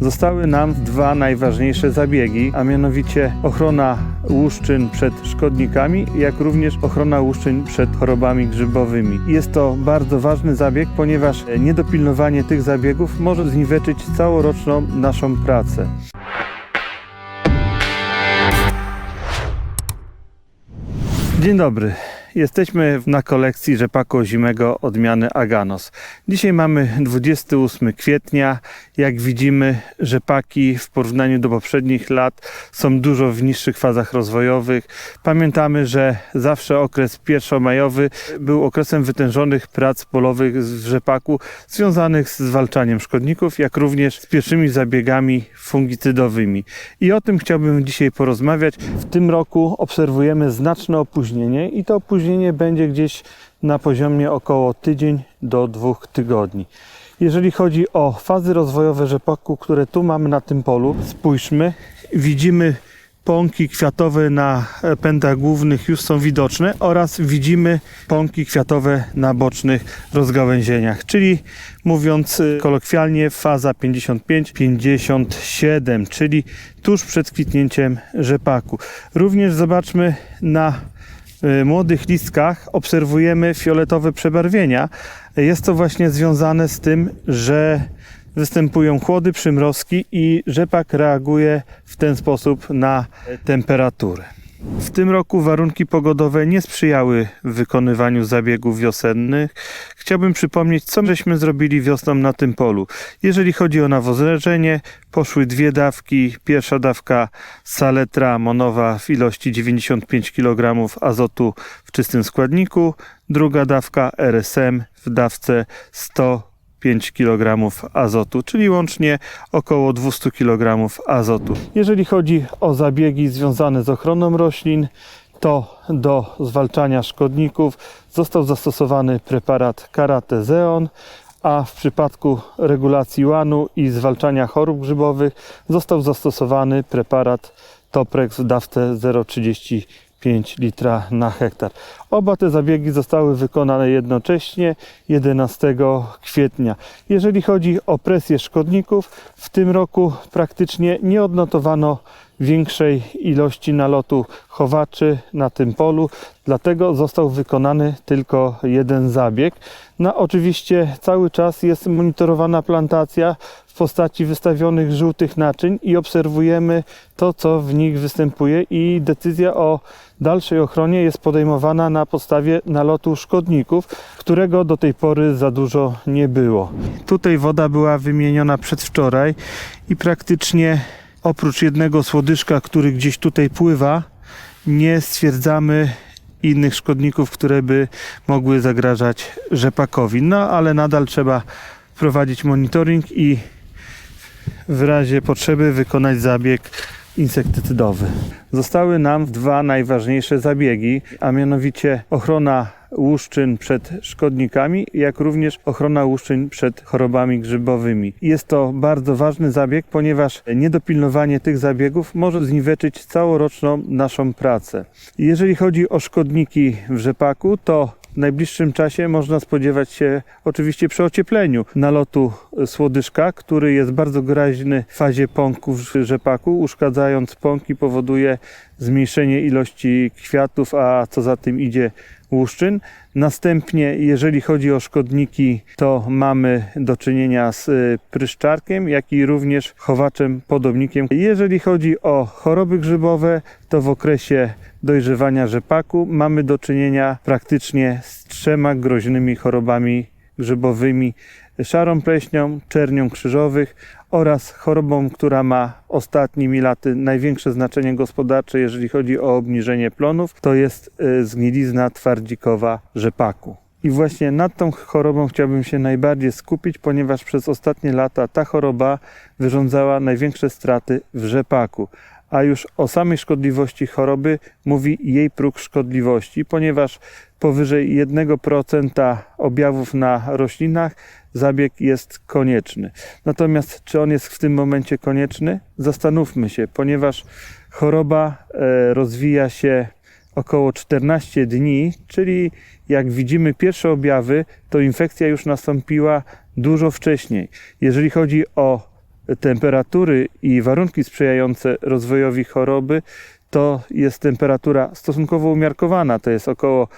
Zostały nam dwa najważniejsze zabiegi, a mianowicie ochrona łuszczyn przed szkodnikami, jak również ochrona łuszczyn przed chorobami grzybowymi. Jest to bardzo ważny zabieg, ponieważ niedopilnowanie tych zabiegów może zniweczyć całoroczną naszą pracę. Dzień dobry. Jesteśmy na kolekcji rzepaku ozimego odmiany Aganos. Dzisiaj mamy 28 kwietnia. Jak widzimy, rzepaki w porównaniu do poprzednich lat są dużo w niższych fazach rozwojowych. Pamiętamy, że zawsze okres pierwszomajowy był okresem wytężonych prac polowych w rzepaku związanych z zwalczaniem szkodników, jak również z pierwszymi zabiegami fungicydowymi. I o tym chciałbym dzisiaj porozmawiać. W tym roku obserwujemy znaczne opóźnienie i to opóźnienie będzie gdzieś na poziomie około tydzień do dwóch tygodni. Jeżeli chodzi o fazy rozwojowe rzepaku, które tu mamy na tym polu, spójrzmy, widzimy pąki kwiatowe na pędach głównych już są widoczne oraz widzimy pąki kwiatowe na bocznych rozgałęzieniach, czyli mówiąc y, kolokwialnie faza 55-57, czyli tuż przed kwitnięciem rzepaku. Również zobaczmy na młodych listkach obserwujemy fioletowe przebarwienia. Jest to właśnie związane z tym, że występują chłody, przymrozki i rzepak reaguje w ten sposób na temperaturę. W tym roku warunki pogodowe nie sprzyjały wykonywaniu zabiegów wiosennych. Chciałbym przypomnieć, co żeśmy zrobili wiosną na tym polu. Jeżeli chodzi o nawozleżenie, poszły dwie dawki. Pierwsza dawka saletra monowa w ilości 95 kg azotu w czystym składniku, druga dawka RSM w dawce 100 5 kg azotu, czyli łącznie około 200 kg azotu. Jeżeli chodzi o zabiegi związane z ochroną roślin, to do zwalczania szkodników został zastosowany preparat Karatezeon, a w przypadku regulacji łanu i zwalczania chorób grzybowych został zastosowany preparat Toprex w dawce 0,30 5 litra na hektar. Oba te zabiegi zostały wykonane jednocześnie 11 kwietnia. Jeżeli chodzi o presję szkodników, w tym roku praktycznie nie odnotowano większej ilości nalotu chowaczy na tym polu, dlatego został wykonany tylko jeden zabieg. No oczywiście cały czas jest monitorowana plantacja postaci wystawionych żółtych naczyń i obserwujemy to, co w nich występuje i decyzja o dalszej ochronie jest podejmowana na podstawie nalotu szkodników, którego do tej pory za dużo nie było. Tutaj woda była wymieniona przedwczoraj i praktycznie oprócz jednego słodyżka, który gdzieś tutaj pływa, nie stwierdzamy innych szkodników, które by mogły zagrażać rzepakowi. No ale nadal trzeba prowadzić monitoring i w razie potrzeby wykonać zabieg insektycydowy. Zostały nam dwa najważniejsze zabiegi, a mianowicie ochrona łuszczyn przed szkodnikami, jak również ochrona łuszczyn przed chorobami grzybowymi. Jest to bardzo ważny zabieg, ponieważ niedopilnowanie tych zabiegów może zniweczyć całoroczną naszą pracę. Jeżeli chodzi o szkodniki w rzepaku, to w najbliższym czasie można spodziewać się, oczywiście przy ociepleniu, nalotu słodyżka, który jest bardzo groźny w fazie pąków rzepaku. Uszkadzając pąki powoduje zmniejszenie ilości kwiatów, a co za tym idzie łuszczyn. Następnie, jeżeli chodzi o szkodniki, to mamy do czynienia z y, pryszczarkiem, jak i również chowaczem podobnikiem. Jeżeli chodzi o choroby grzybowe, to w okresie dojrzewania rzepaku mamy do czynienia praktycznie z trzema groźnymi chorobami grzybowymi szarą pleśnią, czernią krzyżowych oraz chorobą, która ma ostatnimi laty największe znaczenie gospodarcze, jeżeli chodzi o obniżenie plonów, to jest y, zgnilizna twardzikowa rzepaku. I właśnie nad tą chorobą chciałbym się najbardziej skupić, ponieważ przez ostatnie lata ta choroba wyrządzała największe straty w rzepaku. A już o samej szkodliwości choroby mówi jej próg szkodliwości, ponieważ powyżej 1% objawów na roślinach zabieg jest konieczny. Natomiast czy on jest w tym momencie konieczny? Zastanówmy się, ponieważ choroba e, rozwija się około 14 dni, czyli jak widzimy pierwsze objawy, to infekcja już nastąpiła dużo wcześniej. Jeżeli chodzi o temperatury i warunki sprzyjające rozwojowi choroby, to jest temperatura stosunkowo umiarkowana, to jest około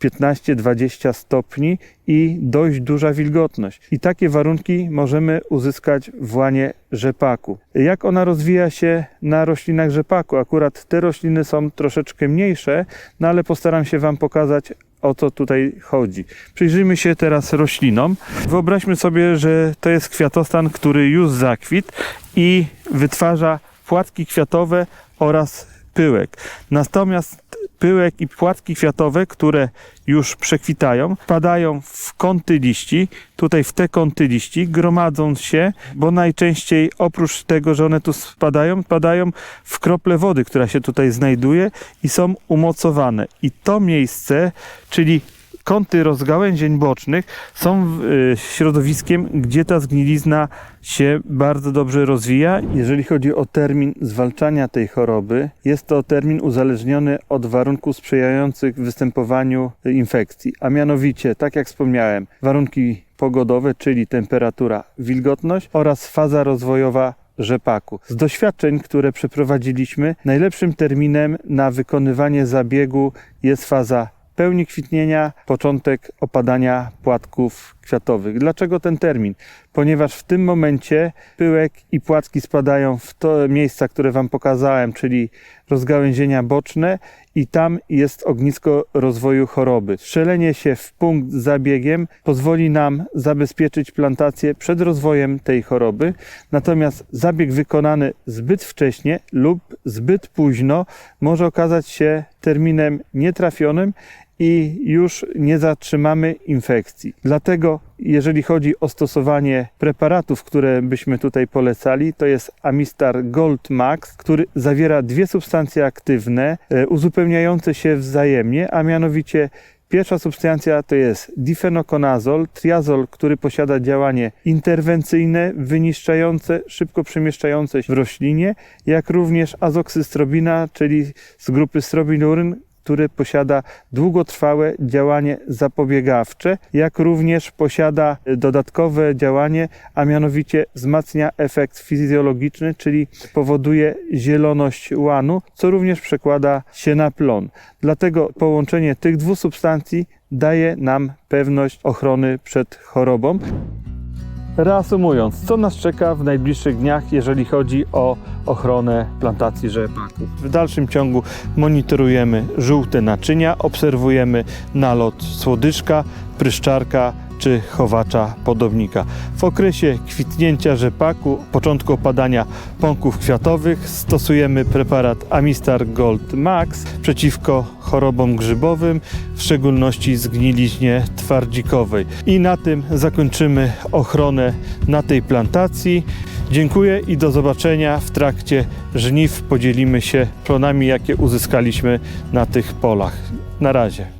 15-20 stopni i dość duża wilgotność. I takie warunki możemy uzyskać w łanie rzepaku. Jak ona rozwija się na roślinach rzepaku? Akurat te rośliny są troszeczkę mniejsze, no ale postaram się Wam pokazać o co tutaj chodzi. Przyjrzyjmy się teraz roślinom. Wyobraźmy sobie, że to jest kwiatostan, który już zakwit i wytwarza płatki kwiatowe oraz pyłek. Natomiast pyłek i płatki kwiatowe, które już przekwitają, wpadają w kąty liści, tutaj w te kąty liści, gromadzą się, bo najczęściej oprócz tego, że one tu spadają, spadają w krople wody, która się tutaj znajduje i są umocowane. I to miejsce, czyli kąty rozgałęzień bocznych są y, środowiskiem, gdzie ta zgnilizna się bardzo dobrze rozwija. Jeżeli chodzi o termin zwalczania tej choroby, jest to termin uzależniony od warunków sprzyjających występowaniu infekcji, a mianowicie, tak jak wspomniałem, warunki pogodowe, czyli temperatura, wilgotność oraz faza rozwojowa rzepaku. Z doświadczeń, które przeprowadziliśmy, najlepszym terminem na wykonywanie zabiegu jest faza pełni kwitnienia, początek opadania płatków kwiatowych. Dlaczego ten termin? Ponieważ w tym momencie pyłek i płatki spadają w to miejsca, które Wam pokazałem, czyli rozgałęzienia boczne i tam jest ognisko rozwoju choroby. Strzelenie się w punkt z zabiegiem pozwoli nam zabezpieczyć plantację przed rozwojem tej choroby, natomiast zabieg wykonany zbyt wcześnie lub zbyt późno może okazać się terminem nietrafionym i już nie zatrzymamy infekcji. Dlatego, jeżeli chodzi o stosowanie preparatów, które byśmy tutaj polecali, to jest Amistar Gold Max, który zawiera dwie substancje aktywne, e, uzupełniające się wzajemnie, a mianowicie Pierwsza substancja to jest difenokonazol, triazol, który posiada działanie interwencyjne, wyniszczające, szybko przemieszczające się w roślinie, jak również azoksystrobina, czyli z grupy strobinuryn, który posiada długotrwałe działanie zapobiegawcze, jak również posiada dodatkowe działanie, a mianowicie wzmacnia efekt fizjologiczny, czyli powoduje zieloność łanu, co również przekłada się na plon. Dlatego połączenie tych dwóch substancji daje nam pewność ochrony przed chorobą. Reasumując, co nas czeka w najbliższych dniach, jeżeli chodzi o ochronę plantacji rzepaku? W dalszym ciągu monitorujemy żółte naczynia, obserwujemy nalot słodyczka, pryszczarka czy chowacza podobnika. W okresie kwitnięcia rzepaku, początku opadania pąków kwiatowych stosujemy preparat Amistar Gold Max przeciwko chorobom grzybowym, w szczególności zgniliźnie twardzikowej. I na tym zakończymy ochronę na tej plantacji. Dziękuję i do zobaczenia w trakcie żniw. Podzielimy się plonami, jakie uzyskaliśmy na tych polach. Na razie.